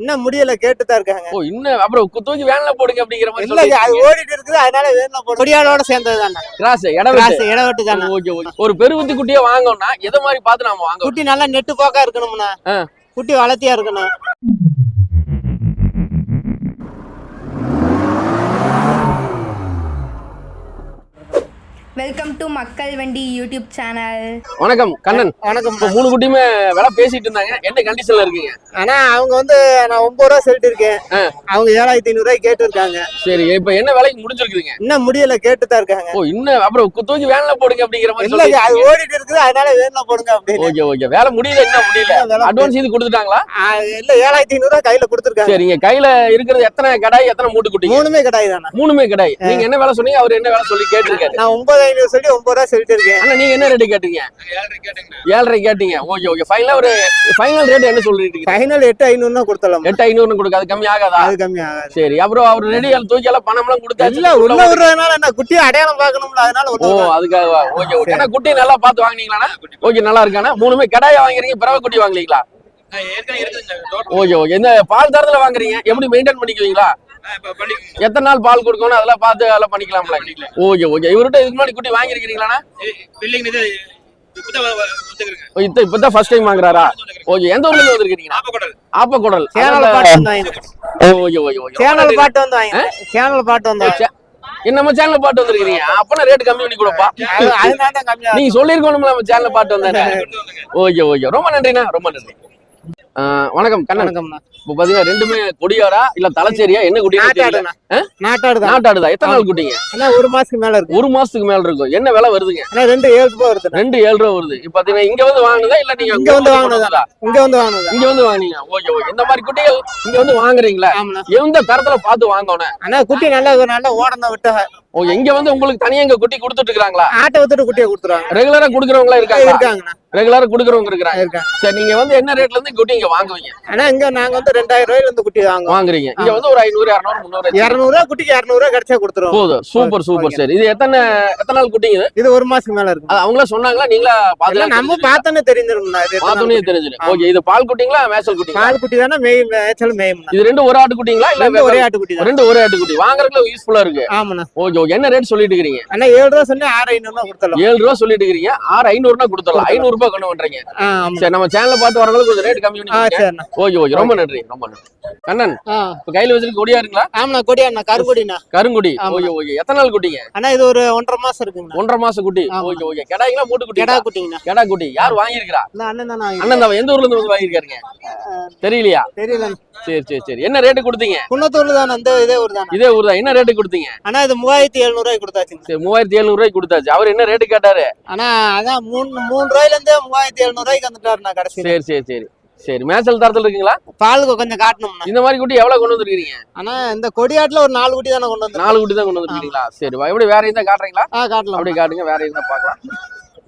இன்னும் முடியல கேட்டு தான் இருக்காங்க. ஓ இன்னும் அப்புறம் கு- தூக்கி வேன்ல போடுங்க அப்படிங்கிற மாதிரி இல்ல அது ஓடிட்டு இருக்குது அதனால வேணும் போடு கொடியாடோட சேர்ந்தது தானே கிராஸ் இடம் கிராஸ் இடவெட்டு தானே ஓகே ஓகே. ஒரு பெருவத்தி குட்டியை வாங்கணும்னா எதை மாதிரி பார்த்து நாம வாங்க குட்டி நல்லா நெட்டு போக்கா இருக்கணும்ண்ணா. ஆ. குட்டி வளர்த்தியா இருக்கணும். வெல்கம் டு மக்கள் வண்டி யூடியூப் சேனல் வணக்கம் கண்ணன். வணக்கம். இப்போ மூணு குட்டியுமே விலை பேசிட்டு இருந்தாங்க. என்ன கண்டிஷன்ல இருக்கீங்க? ஆனா அவங்க வந்து நான் ஒன்பது ரூபா சொல்லிட்டு இருக்கேன். அவங்க ஏழாயிரத்தி ஐநூறு ரூபாய் கேட்டு இருக்காங்க சரி இப்போ என்ன விலைக்கு முடிஞ்சிருக்குதுங்க இன்னும் முடியல கேட்டு தான் இருக்காங்க. ஓ இன்னும் அப்புறம் தூக்கி வேன்ல போடுங்க அப்படிங்கிற மாதிரி இல்ல அது ஓடிட்டு இருக்குது அதனால வேணும் போடுங்க அப்படின்னு. Okay okay. வேலை முடியல என்ன முடியல. அட்வான்ஸ் இது கொடுத்துட்டாங்களா? இல்ல ஏழாயிரத்தி ஐநூறு ரூபாய் கையில கொடுத்துருக்காங்க. சரிங்க கையில இருக்கிறது எத்தனை கடாய் எத்தனை மூட்டு குட்டிங்க? மூணுமே கிடையாது தானே. மூணுமே கடாய். நீங்க என்ன வேலை சொன்னீங்க அவர் என்ன வேலை சொல்லி கேட்டிருக்காரு? நான் ஒன்பது ஐநூறு சொல்லி ஒன்பது ரூபா சொல்லிட்டு இருக்கேன் ஆனா நீங்க என்ன ரேட்டு கேட்டீங்க? ஏழரை கேட்டீங்க. Okay okay. ஃபைனலா ஒரு ஃபைனல் ரேட் என்ன சொல்லிட்டு ஃபைனல் எட்டு ஐநூறுனா கொடுத்தலாம். எட்டு ஐநூறுன்னு கொடுக்காது. கம்மி ஆகாதா அது கம்மி ஆகாது சரி அப்புறம் அவர் ரெடி தூக்கி எல்லாம் பணம் எல்லாம் கொடுத்தாச்சு. இல்ல உள்ள விடுறதுனால என்ன? குட்டியை அடையாளம் பார்க்கணும்ல அதனால ஓ. அதுக்காக ஓகே ஓகே. ஏன்னா குட்டி நல்லா பார்த்து வாங்குனீங்களா ஓகே நல்லா இருக்கானா மூணுமே கடாயா வாங்குறீங்க பிறவை குட்டி வாங்குறீங்களா? Okay okay. இந்த பால் தரத்துல வாங்குறீங்க எப்படி மெயின்டைன் பண்ணிக்குவீங்களா? எத்தனை நாள் பால் கொடுக்கணும் அதெல்லாம் பார்த்து அதெல்லாம் பண்ணிக்கலாம்ல? Okay okay. இவர்கிட்ட இதுக்கு முன்னாடி குட்டி இது இப்பதான் ஃபர்ஸ்ட் டைம் வாங்குறாரா? ஓகே எந்த ஊர்ல இருந்து வந்திருக்கீங்க? ஆப்பக்குடல். சேனல் பாட்டு வந்து வாங்கினேன் ஓகே ஓகே ஓகே. சேனல் பாட்டு வந்து சேனல் பாட்டு வந்து நம்ம சேனல்ல பாட்டு வந்திருக்கீங்க அப்பனா ரேட் கம்மி பண்ணி கொடுப்பா. நீங்க சொல்லிருக்கணும்ல நம்ம பாட்டு வந்தானே ஓகே ஓகே. ரொம்ப நன்றிண்ணா ரொம்ப நன்றி. வணக்கம் கண்ணன். இப்போ பாத்தீங்கன்னா ரெண்டுமே கொடியாடா இல்ல தலைச்சேரியா? என்ன குட்டி நாட்டாடு நாட்டாடுதா? எத்தனை நாள் குட்டிங்க? ஆனா ஒரு மாசத்துக்கு மேல இருக்கு. ஒரு மாசத்துக்கு மேல இருக்கும் என்ன விலை வருதுங்க? ஆனா ரெண்டு ஏழு ரூபாய் வருது ரெண்டு ஏழு ரூபா வருது. இப்ப பாத்தீங்கன்னா இங்க வந்து வாங்குனதா இல்ல நீங்க இங்க வந்து வாங்குனதா? இங்க வந்து வாங்கினது? இங்க வந்து வாங்குனீங்க. Okay okay. இந்த மாதிரி குட்டிகள் இங்க வந்து வாங்குறீங்களா? எந்த தரத்துல பார்த்து வாங்கணும்? ஆனா குட்டி நல்லா நல்லா ஓடணும் விட்டு. ஓ இங்க வந்து உங்களுக்கு தனியா இங்க குட்டி கொடுத்துட்டு இருக்காங்களா ஆட்டை வித்துட்டு குட்டியை கொடுத்துருவாங்க. ரெகுலரா குடுக்கறவங்களா இருக்காங்க இருக்காங்கண்ணா. ரெகுலரா குடுக்கறவங்க இருக்காங்க இருக்காங்க. சரி நீங்க வந்து என்ன ரேட்ல இருந்து குட்டி இங்க வாங்குவீங்க? ஆனா இங்க நாங்க வந்து ரெண்டாயிரம் ரூபாயில இருந்து குட்டி வாங்குவோம். வாங்குறீங்க. இங்க வந்து ஒரு ஐநூறு இரநூறு முந்நூறு இருநூறு ரூபா குட்டிக்கு இருநூறு ரூபா கிடைச்சா கொடுத்துருவோம். போதும். Super super. சரி இது எத்தனை எத்தனை நாள் குட்டிங்க இது? இது ஒரு மாசத்துக்கு மேல இருக்கு அது அவங்களா சொன்னாங்களா? நீங்களா இல்ல பாத்து நம்ம பார்த்தோன்னே தெரிஞ்சிரும்ண்ணா. இது பார்த்தோன்னே நாள் தெரிஞ்சிடும். ஓகே இது பால் குட்டிங்களா மேசல் குட்டிங்களா? பால் குட்டி தானே மேய் மேய்ச்சல் மேயும்ண்ணா. இது ரெண்டு ஒரு ஆட்டு குட்டிங்களா இல்ல ஒரே ஆட்டு குட்டி ரெண்டு ஒரே ஆட்டு குட்டி. வாங்குறதுக்கு யூஸ்ஃபுல்லா இருக்கு. ஆமாண்ணா. ஓகே ஓகே என்ன ரேட் சொல்லிட்டு இருக்கீங்க ஏழு ரூபா சொன்னா ஆறு ஐநூறுனா கொடுத்துடலாம். ஏழு ரூபா சொல்லிட்டு இருக்கீங்க ஆறு ஐநூறுனா கொடுத்துடலாம். ஐநூறு ரூபாய் கொண்டு பண்றீங்க சரி நம்ம சேனல்ல பார்த்து வரவங்களுக்கு கொஞ்சம் ரேட் கம்மி பண்ணி ஓகே ஓகே ரொம்ப நன்றி ரொம்ப நன்றி. கண்ணன் இப்ப கையில வச்சிருக்க ஆமாண்ணா கொடியாண்ணா கருங்கொடிண்ணா. கருங்குடி. Okay okay. எத்தனை நாள் குட்டிங்க? ஆனா இது ஒரு ஒன்றரை மாசம் இருக்குங்கண்ணா. ஒன்றரை மாசம் குட்டி. Okay okay. மூட்டு குட்டி கெடா குட்டிங்கண்ணா. கெடா குட்டி. யார் வாங்கியிருக்கிறா? இல்ல அண்ணன் தானே அண்ணன் தான் எந்த ஊர்ல இருந்து வந்து வாங்கியிருக்காருங்க? தெரியலையா? தெரியல சரி சரி சரி. என்ன ரேட்டு கொடுத்தீங்க? குன்னத்தூர்ல தானே இந்த இதே ஊர் தானே இதே ஊர் தான். என்ன ரேட்டு கொடுத்தீங்க? ஆனா இது மூவாயிரத்தி எழுநூறு ரூபாய்க்கு கொடுத்தாச்சுங்க சரி மூவாயிரத்தி எழுநூறு ரூபாய்க்கு கொடுத்தாச்சு. அவர் என்ன ரேட்டு கேட்டாரு? ஆனா அதான் மூணு மூணு ரூபாயில இருந்தே மூவாயிரத்தி எழுநூறு ரூபாய்க்கு வந்துட்டாருண்ணா கடைசி சரி சரி சரி. சரி மேசல் தரத்துல இருக்குங்களா? பாலுக்கு கொஞ்சம் காட்டணும்ண்ணா. இந்த மாதிரி குட்டி எவ்வளவு கொண்டு வந்திருக்கீங்க ஆனா இந்த கொடியாட்டுல ஒரு நாலு குட்டி தானே கொண்டு வந்து நாலு குட்டி தான் கொண்டு வந்திருக்கீங்களா? சரி எப்படி வேற இருந்தா காட்டுறீங்களா? காட்டலாம். அப்படி காட்டுங்க வேற இருந்தா பார்க்கலாம்.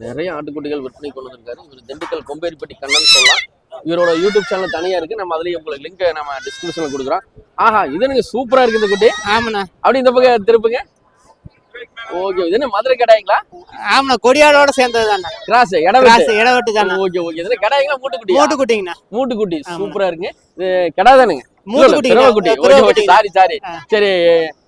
நிறைய ஆட்டுக்குட்டிகள் விற்பனை கொண்டு வந்திருக்காரு. இவர் திண்டுக்கல் கொம்பேரிப்பட்டி கண்ணன் சொல்லலாம். இவரோட யூடியூப் சேனல் தனியா இருக்கு. நம்ம அதுலயும் உங்களுக்கு லிங்க் நம்ம டிஸ்கிரிப்ஷன்ல கொடுக்குறோம். ஆஹா இது எனக்கு சூப்பரா இருக்கு இந்த குட்டி. ஆமாண்ணா. அப்படி இந்த பக்கம் திருப்புங்க. ஓகே இது என்ன மதுரை கடாய்ங்களா? ஆமாண்ணா கொடியாடோட சேர்ந்தது தானே கிராஸ் கிராஸ் இடவெட்டு தானே ஓகே ஓகே. இதுல கடாய்ங்களா மூட்டு குட்டி மூட்டு குட்டிங்கண்ணா மூட்டு குட்டி ஆமா. சூப்பரா இருக்குங்க இது கடா தானுங்க. Sorry sorry. சரி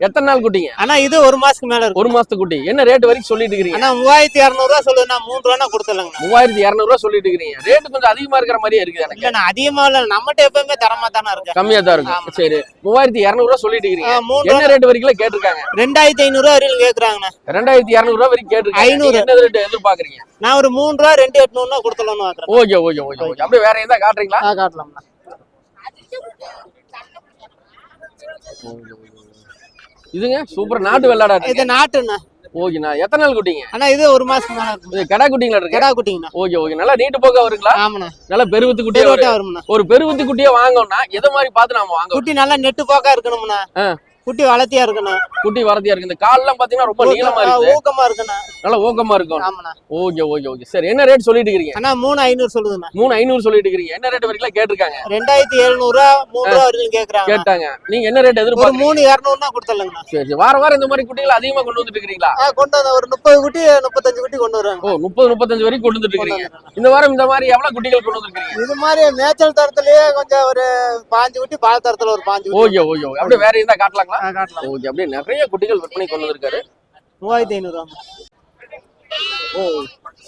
எத்தனை நாள் குட்டிங்க? ஆனா இது ஒரு மாசத்துக்கு மேல ஒரு மாசத்து குட்டி. என்ன ரேட் வரைக்கும் சொல்லிட்டு இருக்கிறீங்க? ஆனா மூவாயிரத்தி இரநூறு ரூபா சொல்லுதுண்ணா மூணு ரூபா மூவாயிரத்தி இரநூறு ரூபா சொல்லிட்டு இருக்கிறீங்க. ரேட் கொஞ்சம் அதிகமா இருக்கிற மாதிரியே இருக்குது எனக்கு. அதிகமா இல்ல. நம்மகிட்ட எப்பவுமே தரமா தானே இருக்கு. கம்மியா தான் ஆமா. இருக்கும் சரி மூவாயிரத்தி இரநூறு ரூபா சொல்லிட்டு மூணு என்ன ரேட் வரைக்கும் கேட்டிருக்காங்க? ரெண்டாயிரத்தி ஐநூறு ரூபா வரையும் கேக்குறாங்கண்ணா. ரெண்டாயிரத்தி இரநூறு ரூபா வரைக்கும் கேட்டிருக்காங்க. ஐநூறு. என்ன ரேட் எதிர்பார்க்கறீங்க? நான் ஒரு மூணு ரூபா ரெண்டு எட்நூறுனா கொடுத்துடலாம்னு பாக்குறேன் ஓகே ஓகே ஓகே ஓகே. அப்படியே வேற எதா காட்டுறீங்களா? காட்டலாம்ண்ணா. இதுங்க சூப்பர் நாட்டு வெள்ளாடா இது நாட்டுண்ணா. ஓகேண்ணா எத்தனை நாள் குட்டிங்க? ஆனா இது ஒரு இருக்கு. இது கடா குட்டிங்களா இருக்கு? கெடா குட்டிங்கண்ணா. Okay okay. நல்லா நீட்டு போக்க வருங்களா? ஆமாண்ணா. நல்லா பெருவத்து குட்டியா வரும்ண்ணா. ஒரு பெருவத்தி குட்டியை வாங்கணும்னா எதை மாதிரி பார்த்து நாம வாங்க குட்டி நல்லா நெட்டு போக்கா இருக்கணும்ண்ணா. குட்டி வளர்த்தியா இருக்குண்ணா குட்டி வரதியா இருக்கு இந்த கால்லாம் பாத்தீங்கன்னா ரொம்ப நீளமா இருக்கு. ஊக்கமா இருக்குண்ணா நல்லா ஊக்கமா இருக்கும் ஆமாண்ணா. Okay okay okay. சரி என்ன ரேட் சொல்லிட்டு இருக்கீங்க அண்ணா மூணு ஐநூறு சொல்லுதுண்ணா. மூணு ஐநூறு சொல்லிட்டு இருக்கீங்க என்ன ரேட் வரைக்கும் கேட்டிருக்காங்க? ரெண்டாயிரத்தி எழுநூறு ரூபா மூணு ரூபா வரைக்கும் கேக்குறாங்க கேட்டாங்க. நீங்க என்ன ரேட் ஒரு எதிர்பார்க்கறீங்க? மூணு இரநூறுனா கொடுத்துடலங்கண்ணா. சரி சரி. வார வாரம் இந்த மாதிரி குட்டிகள் அதிகமா கொண்டு வந்துட்டு இருக்கீங்களா கொண்டு வந்த ஒரு முப்பது குட்டி முப்பத்தஞ்சு குட்டி கொண்டு வருவாங்க ஓ முப்பது முப்பத்தஞ்சு வரைக்கும் கொண்டு வந்துட்டு இருக்கீங்க இந்த வாரம் இந்த மாதிரி எவ்வளவு குட்டிகள் கொண்டு வந்துருக்கீங்க இது மாதிரி மேய்ச்சல் தரத்துலயே கொஞ்சம் ஒரு பாஞ்சு குட்டி பால் தரத்துல ஒரு பாஞ்சு ஓகே ஓகே அப்படியே வேற இருந்தா காட்டலாங்களா? ஆ, காட்டலாம். ஓகே அப்படியே நிறைய குட்டிகள் விற்பனை கொண்டு வந்திருக்காரு. மூவாயிரத்தி ஓ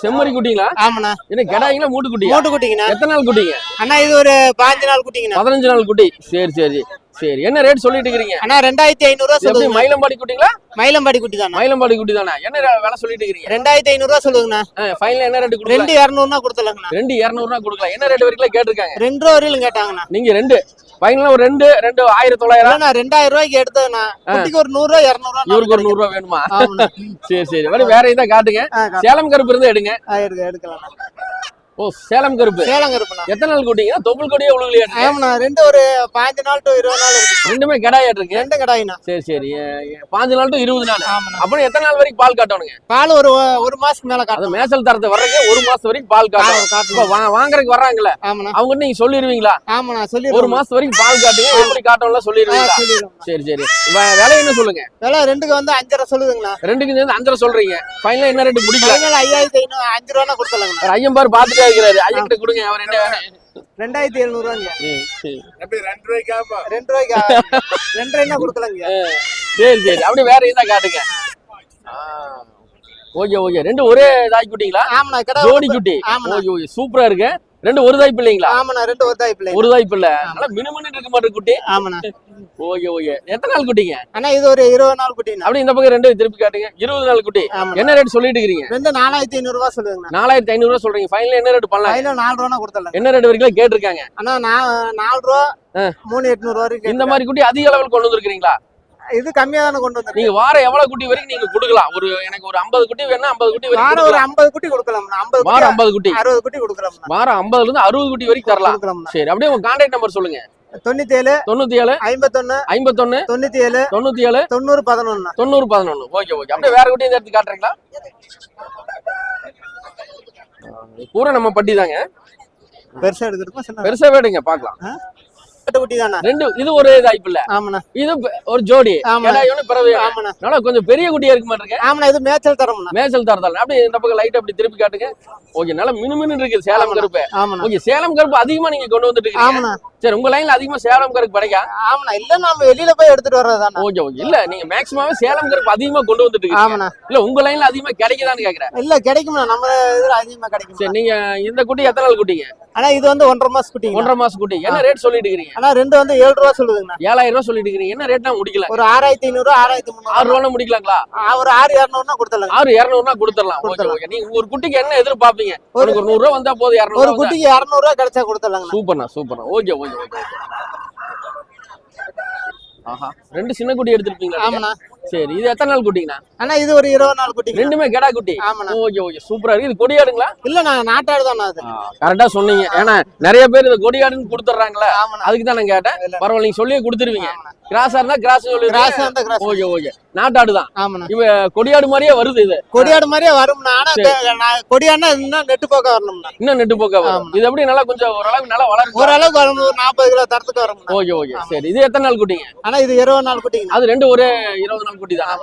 செம்மறி குட்டிங்களா? ஆமாண்ணா. என்ன கெடாய்ங்களா மூட்டு குட்டியா? மூட்டு குட்டிங்கண்ணா எத்தனை நாள் குட்டிங்க? அண்ணா இது ஒரு பாஞ்சு நாள் குட்டிங்கண்ணா. பதினஞ்சு நாள் குட்டி. சரி சரி சரி. என்ன ரேட் சொல்லிட்டு இருக்கீங்க அண்ணா ரெண்டாயிரத்தி ஐநூறு ரூபா இது எப்படி சொல்லுங்க மயிலம்பாடி குட்டிங்களா? மயிலம்பாடி குட்டி தானே மயிலம்பாடி குட்டி தானே என்ன விலை சொல்லிட்டு இருக்கீங்க ரெண்டாயிரத்தி ஐநூறு ரூபா சொல்லுங்கண்ணா ஃபைனல் என்ன ரேட் ரெண்டு இரநூறுனா கொடுத்துலங்கண்ணா ரெண்டு இரநூறுனா கொடுக்கலாம். என்ன ரேட் வரைக்கும் கேட்டிருக்காங்க? ரெண்டு ரூபா வரையிலும் கேட்டாங்கண்ணா. நீங்க ரெண்டு. ஃபைனலா ஒரு ரெண்டு ரெண்டு ஆயிரத்தி தொள்ளாயிரம். இல்லண்ணா ரெண்டாயிரம் ரூபாய்க்கு எடுத்ததுண்ணா குட்டிக்கு ஒரு நூறு ரூபா இரநூறுவா இவருக்கு ஒரு நூறு ரூபா வேணுமா? சரி சரி. வேற வேற இதா காட்டுங்க. சேலம் கருப்பு இருந்து எடுங்க எடுக்கலாம். ஓ சேலம் கருப்பு. சேலம் கருப்புண்ணா. எத்தனை நாள் குட்டிங்க? தொப்புள் கொடியே உழுகலையா ஆமாண்ணா ரெண்டு ஒரு பாஞ்சு நாள் டு இருபது நாள் ரெண்டுமே கடாயாட்டு இருக்கு. ரெண்டு கடாயிண்ணா. சரி சரி. பாஞ்சு நாள் டு இருபது நாள். அப்புறம் எத்தனை நாள் வரைக்கும் பால் காட்டணுங்க? பால் ஒரு ஒரு மாசத்துக்கு மேல காட்டும் மேசல் தரத்தை வர்றதுக்கு ஒரு மாசம் வரைக்கும் பால் காட்டணும். வாங்குறதுக்கு வர்றாங்கல்ல. அவங்க நீங்க சொல்லிடுவீங்களா ஆமாண்ணா ஒரு சொல்லிடுவோம் மாசம் வரைக்கும் பால் காட்டுங்க. எப்படி காட்டணும்லாம் சொல்லிடுவீங்களா சரி சரி. விலை என்ன சொல்லுங்க? விலை ரெண்டுக்கு வந்து அஞ்சரை சொல்லுதுங்கண்ணா. ரெண்டுக்கு சேர்ந்து அஞ்சரை சொல்றீங்க. ஃபைனலா என்ன ரேட்டு முடிக்கல ஐயாயிரத்தி ஐநூறு அஞ்சு ரூபா கொடுத்துலங்கண்ணா ஒரு ஐயம்பார் பாத்துட்டே இருக்கிறாரு ஐயன்கிட்ட கொடுங்க அவர் என்ன ரெண்டாயிரத்தி எழுநூறு ரூபாங்க. ரெண்டு ரூபாய்க்கு? ரெண்டு ரூபாய்னா கொடுக்கலங்க? சரி சரி. அப்படியே வேற எதா காட்டுங்க. Okay okay. ரெண்டு ஒரே தாய் குட்டிங்களா ஆமாண்ணா கடை ஜோடி குட்டி ஓகே ஓகே. சூப்பரா இருக்கு. ரெண்டு ஒரு தாய் பிள்ளைங்களா ஆமாண்ணா ரெண்டு ஒரு தாய் பிள்ளை ஒரு தாய் பிள்ளை நல்லா மினுமினு இருக்க மாட்டேன் குட்டி. ஆமாண்ணா. Okay okay. எத்தனை நாள் குட்டிங்க? அண்ணா இது ஒரு இருபது நாள் குட்டிண்ணா. அப்படியே இந்த பக்கம் ரெண்டு திருப்பி காட்டுங்க. இருபது நாள் குட்டி. என்ன ரேட் சொல்லிட்டு இருக்கீங்க ரெண்டு நாலாயிரத்தி ஐநூறு ரூபா சொல்லுங்கண்ணா நாலாயிரத்தி ஐநூறு ரூபா சொல்றீங்க. ஃபைனல் என்ன ரேட் பண்ணலாம் ஃபைனல் நாலு ரூபா கொடுத்துடலாம் என்ன ரேட் வரைக்கும் கேட்டிருக்காங்க. அண்ணா நான் நாலு ரூபா. மூணு எட்நூறு வரைக்கும் இந்த மாதிரி குட்டி அதிக அளவில் கொண்டு வந்திருக்கீங்களா இது கம்மியா தானே கொண்டு வந்திருக்கு? நீங்க வாரம் எவ்வளவு குட்டி வரைக்கும் நீங்க கொடுக்கலாம். ஒரு எனக்கு ஒரு ஐம்பது குட்டி வேணா ஐம்பது குட்டி வரைக்கும் வாரம் ஒரு கொடுக்கலாம். ஐம்பது குட்டி கொடுக்கலாம்ண்ணா. ஐம்பது வாரம் ஐம்பது குட்டி. அறுபது குட்டி கொடுக்கலாம்ண்ணா. வாரம் ஐம்பதுல இருந்து அறுபது குட்டி வரைக்கும் தரலாம். சரி அப்படியே உங்க கான்டாக்ட் நம்பர் சொல்லுங்க. தொண்ணூத்தி ஏழு தொண்ணூத்தி ஏழு ஐம்பத்தொன்னு ஐம்பத்தொன்னு தொண்ணூத்தி ஏழு தொண்ணூத்தி ஏழு தொண்ணூறு பதினொன்னு தொண்ணூறு பதினொன்னு. ஓகே ஓகே அப்படியே வேற குட்டி எடுத்து காட்டுறீங்களா? பூரா நம்ம பட்டி தாங்க பெருசா எடுக்கிறப்ப சின்ன பெருசா வேடுங்க பாக்கலாம் கட்டு தானே ரெண்டு இது ஒரு தாய்ப்பு இல்ல. ஆமாண்ணா. இது ஒரு ஜோடி. ஆமா. கடாயோட பிறகு ஆமாண்ணா. நல்லா கொஞ்சம் பெரிய குட்டியா இருக்க மாட்டிருக்க ஆமாண்ணா இது மேய்ச்சல் தரம்ண்ணா. மேசல் தரதால அப்படியே இந்த பக்கம் லைட் அப்படி திருப்பி காட்டுங்க. ஓகே நல்லா மினுமினு இருக்கு சேலம் ஆமாண்ணா. கருப்பு. ஆமாண்ணா. ஓகே சேலம் கருப்பு அதிகமா நீங்க கொண்டு வந்துட்டு இருக்கீங்க. ஆமாண்ணா. சரி உங்க லைன்ல அதிகமா சேலம் கருப்பு கிடைக்கா? ஆமாண்ணா இல்ல நாம வெளியில போய் எடுத்துட்டு வர்றதுதாண்ணா. Okay okay. இல்ல நீங்க மேக்ஸிமம் சேலம் கருப்பு அதிகமா கொண்டு வந்துட்டு ஆமாண்ணா. இல்ல உங்க லைன்ல அதிகமா கிடைக்குதான்னு கேக்குறேன். இல்ல கிடைக்கும்ண்ணா. நம்ம இதுல அதிகமா கிடைக்கும் சரி நீங்க இந்த குட்டி எத்தனை நாள் குட்டிங்க? ஆனா இது வந்து ஒன்றரை மாசம் குட்டிங்க ஒன்றரை மாசம் குட்டி. என்ன ரேட் சொல்லிட்டு இருக்கீங்க? ஆனா ரெண்டு வந்து ஏழு ரூபா சொல்லுதுங்கண்ணா. ஏழாயிரம் ரூபாய் சொல்லிட்டு இருக்கீங்க. என்ன ரேட்னா முடிக்கல? ஒரு ஆறாயிரத்தி ஐநூறு ஆறாயிரத்தி ஆறு முந்நூறு ரூபா முடிக்கலாங்களா ஒரு ஆறு இரநூறுனா கொடுத்துடலாங்க. ஆறு இரநூறுனா கொடுத்துடலாம். ஓகே கொடுத்துடலாம். ஓகே. நீங்க ஒரு குட்டிக்கு என்ன எதிர்பார்ப்பீங்க? ஒரு- ஒரு நூறு ரூபா வந்தா போதும் ஒரு இரநூறு குட்டிக்கு இரநூறு ரூபா கிடைச்சா கொடுத்துடலாங்கண்ணா. சூப்பர்ண்ணா சூப்பர்ண்ணா. ஓகே. ஓகே ஓகே ஆஹா. ரெண்டு சின்ன குட்டி எடுத்திருப்பீங்களா? ஆமாண்ணா. சரி இது எத்தனை நாள் குட்டிங்கண்ணா? ஆனா இது ஒரு இருபது நாள் குட்டிங்க. ரெண்டுமே கெடா குட்டி? ஆமாண்ணா. Okay okay. சூப்பரா இருக்கு. இது கொடியாடுங்களா? இல்லண்ணா நாட்டாடு தானே அது. கரெக்டா சொன்னீங்க. ஏன்னா நிறைய பேர் இந்த கொடியாடுன்னு கொடுத்துட்றாங்களா. ஆமாண்ணா. அதுக்கு தான் நான் கேட்டேன். இல்ல. பரவாயில்ல நீங்க சொல்லியே கொடுத்துருவீங்க. கிராஸா இருந்தா கிராஸ் சொல்லி கிராஸ் அந்த கிராஸ் ஓகே ஓகே நாட்டாடு தான். ஆமாண்ணா. இவ கொடியாடு மாதிரியே வருது இது. கொடியாடு மாதிரியே வரும்ண்ணா ஆனா கொடியாடுனா இன்னும் நெட்டு போக்க வரணும்ண்ணா. இன்னும் நெட்டு போக்க வரும். ஆமா. இது எப்படி நல்லா கொஞ்சம் ஓரளவுக்கு நல்லா வளரும் ஓரளவுக்கு வரும். ஒரு நாற்பது கிலோ தரத்துக்கு வரும்ண்ணா. ஓகே ஓகே சரி. இது எத்தனை நாள் குட்டிங்க? ஆனா இது இருபது நாள் குட்டிங்க. அது ரெண்டு ஒரே இருபது நாள் குட்டி தான்.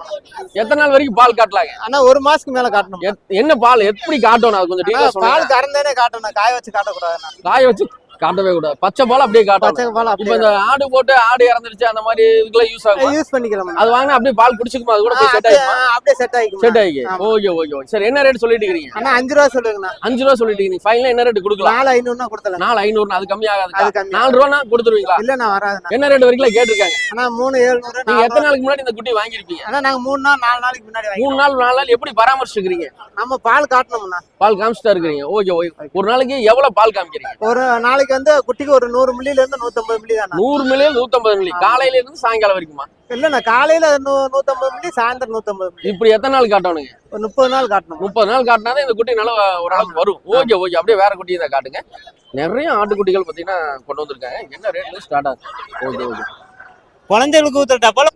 எத்தனை நாள் வரைக்கும் பால் காட்டலாங்க? ஆனா ஒரு மாசத்துக்கு மேல காட்டணும். என்ன பால்? எப்படி காட்டணும்? அது கொஞ்சம் பால் கறந்தேனே காட்டணும். காய வச்சு காட்டக்கூடாதுண்ணா. காய வச்சு காட்டவே கூடாது பச்சை பால் அப்படியே காட்டணும். பச்சை பால் இப்ப இந்த ஆடு போட்டு ஆடு இறந்துருச்சு அந்த மாதிரி இதுக்கெல்லாம் யூஸ் ஆகும்? யூஸ் பண்ணிக்கலாம் அது வாங்கினா அப்படியே பால் குடிச்சுக்குமா? அது கூட போய் செட் ஆயிடுமா அப்படியே செட் ஆயிக்கும் செட் ஆகி. Okay okay okay. சரி என்ன ரேட் சொல்லிட்டு இருக்கீங்க? ஆனா அஞ்சு ரூபா சொல்லுங்கண்ணா அஞ்சு ரூபா சொல்லிட்டு இருக்கீங்க. ஃபைனல் என்ன ரேட் கொடுக்கலாம்? நாலு ஐநூறுனா கொடுத்தலாம் நாலு ஐநூறு அது கம்மி அது ஆகாது நாலு ரூபானா கொடுத்துருவீங்களா? இல்லண்ணா வராதுண்ணா. என்ன ரேட் வரைக்கும் கேட்டிருக்காங்க? ஆனா மூணு ஏழுநூறு நீங்க நாலு எத்தனை நாளுக்கு முன்னாடி இந்த குட்டி வாங்கியிருப்பீங்க? ஆனா நாங்க மூணு நாள் நாலு நாளைக்கு முன்னாடி மூணு நாள் நாலு நாள் எப்படி பராமரிச்சுக்கிறீங்க? நம்ம பால் காட்டணும்ண்ணா. பால் காமிச்சிட்டா இருக்கிறீங்க. Okay okay. ஒரு நாளைக்கு எவ்வளவு பால் காமிக்கிறீங்க? ஒரு நாளைக்கு வந்து குட்டிக்கு ஒரு நூறு மில்லில இருந்து நூத்தம்பது மில்லி தானே? நூறு மில்லி நூத்தம்பது மில்லி. காலையில இருந்து சாயங்காலம் வரைக்குமா? இல்லண்ணா காலையில நூத்தம்பது மில்லி சாயந்தரம் நூத்தம்பது மில்லி. இப்படி எத்தனை நாள் காட்டணுங்க? ஒரு முப்பது நாள் காட்டணும். முப்பது நாள் காட்டினாதான் இந்த குட்டி நல்லா ஓரளவுக்கு வரும். Okay okay. அப்படியே வேற குட்டி தான் காட்டுங்க. நிறைய ஆட்டுக்குட்டிகள் பார்த்தீங்கன்னா கொண்டு வந்திருக்காங்க. என்ன ரேட்ல ஸ்டார்ட் ஆகுது? Okay okay. குழந்தைகளுக்கு ஊத்துற டப்பால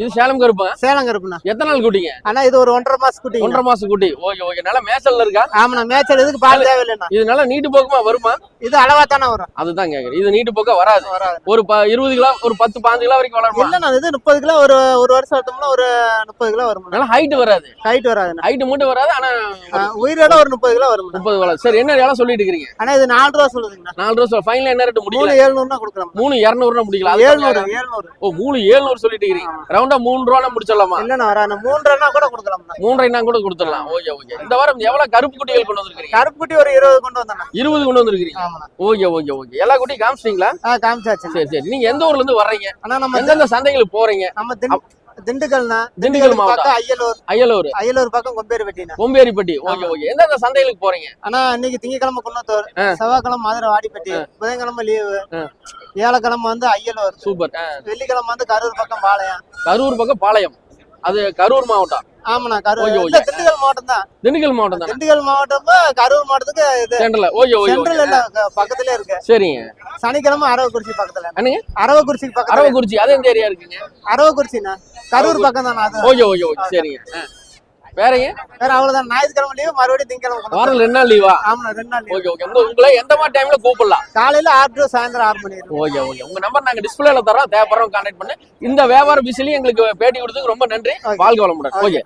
இது சேலம் கருப்புங்க சேலம் கருப்புண்ணா. எத்தனை நாள் குட்டிங்க? ஆனா இது ஒரு ஒன்றரை மாசம் குட்டி ஒன்றரை மாசம் குட்டி. Okay okay. நல்லா மேசல்ல இருக்கா? ஆமாண்ணா மேய்ச்சல் இதுக்கு பால் தேவையில்லைண்ணா. இது நல்லா நீட்டு போக்குமா வருமா? இது அளவா தானே வரும். அதுதான் கேக்குறேன். இது நீட்டு போக்கா வராது. வராது. ஒரு இருபது கிலோ ஒரு பத்து பாஞ்சு கிலோ வரைக்கும் வளருமா? இல்லண்ணா இது முப்பது கிலோ ஒரு ஒரு வருஷம் எடுத்தோம்னா ஒரு முப்பது கிலோ வரும் நல்லா ஹைட் வராது. ஹைட் வராதுண்ணா. ஹைட் மட்டும் வராது ஆனா உயிரோட ஒரு முப்பது கிலோ வரும் முப்பது வளரும் சரி என்ன வேலை சொல்லிட்டு இருக்கீங்க ஆனா இது நாலு ரூபா சொல்லுதுங்கண்ணா. நாலு ரூபா ஃபைனல் என்ன ரேட்டு முடியல ஏழுநூறுனா கொடுக்குறோம் மூணு இரநூறுனா முடிக்கலாம். ஏழுநூறு ஏழுநூறு. மூணு ஏழுநூறு சொல்லிட்டு இருக்கீங்க ரவுண்டா மூணு ரூபா முடிச்சிடலாமா? வராது மூன்றரைனா கூட கொடுக்கலாம்ண்ணா மூன்றைனா கூட கொடுத்துடலாம். Okay okay. இந்த வாரம் எவ்வளவு கருப்பு குட்டிகள் கொண்டு வந்திருக்கீங்க கருப்பு குட்டி ஒரு இருபது கொண்டு வந்தேண்ணா இருபது கொண்டு வந்திருக்கீங்க ஓகே ஓகே ஓகே. எல்லா குட்டியும் காமிச்சிட்டீங்களா? காமிச்சாச்சு. சரி சரி. நீங்க எந்த ஊர்ல இருந்து வர்றீங்க? ஆனா நம்ம எந்தெந்த சந்தைகளுக்கு போறீங்க? நம்ம திண்டுக்கல்னா திண்டுக்கல் மாவட்டம். அய்யலூர். அயலூர் அய்யலூர் பக்கம் கொம்பேரி வெட்டினா கொம்பேரிப்பட்டி. Okay okay. எந்தெந்த சந்தைகளுக்கு போறீங்க? ஆனா இன்னைக்கு திங்கக்கிழமை குன்னத்தூர். செவ்வாய்க்கிழமை மதுரை வாடிப்பட்டி புதன்கிழமை லீவு வந்து அய்யலூர் சூப்பர். வெள்ளிக்கிழமை வந்து கரூர் பக்கம் பாளையம். கரூர் பக்கம் பாளையம். அது கரூர் மாவட்டம். ஆமாண்ணா கரூர். திண்டுக்கல் மாவட்டம் தான் திண்டுக்கல் மாவட்டம் தானே திண்டுக்கல் மாவட்டம் கரூர் மாவட்டத்துக்கு இது central okay okay okay central இல்ல க- பக்கத்துல இருக்கு. சரிங்க. சனிக்கிழமை அரவக்குறிச்சி பக்கத்துல. என்னங்க? அரவக்குறிச்சி பக்கத்துல. அரவக்குறிச்சி அது எந்த ஏரியா இருக்குங்க? அரவக்குறிச்சிண்ணா. கரூர் பக்கம் தானே அது. ஓகே ஓகே ஓகே சரிங்க. வேறங்க வேற அவ்வளவுதான். ஞாயிற்றுக்கிழமை லீவு மறுபடியும் திங்கக்கிழமை. வாரம் ரெண்டு நாள் லீவா ஆமாண்ணா ரெண்டு நாள். Okay okay. உங்க உங்களை எந்த மாதிரி டைம்ல கூப்பிடலாம்? காலையில ஆறு டு சாயந்தரம் ஆறு மணி ஓகே ஓகே. உங்க நம்பர் நாங்க டிஸ்பிளேல தரோம் தேவைப்படுறோம் கான்டாக்ட் பண்ணு. இந்த வியாபார பிசிலையும் எங்களுக்கு பேட்டி கொடுத்ததுக்கு ரொம்ப நன்றி. வாழ்க வளமுடன். ஓகே.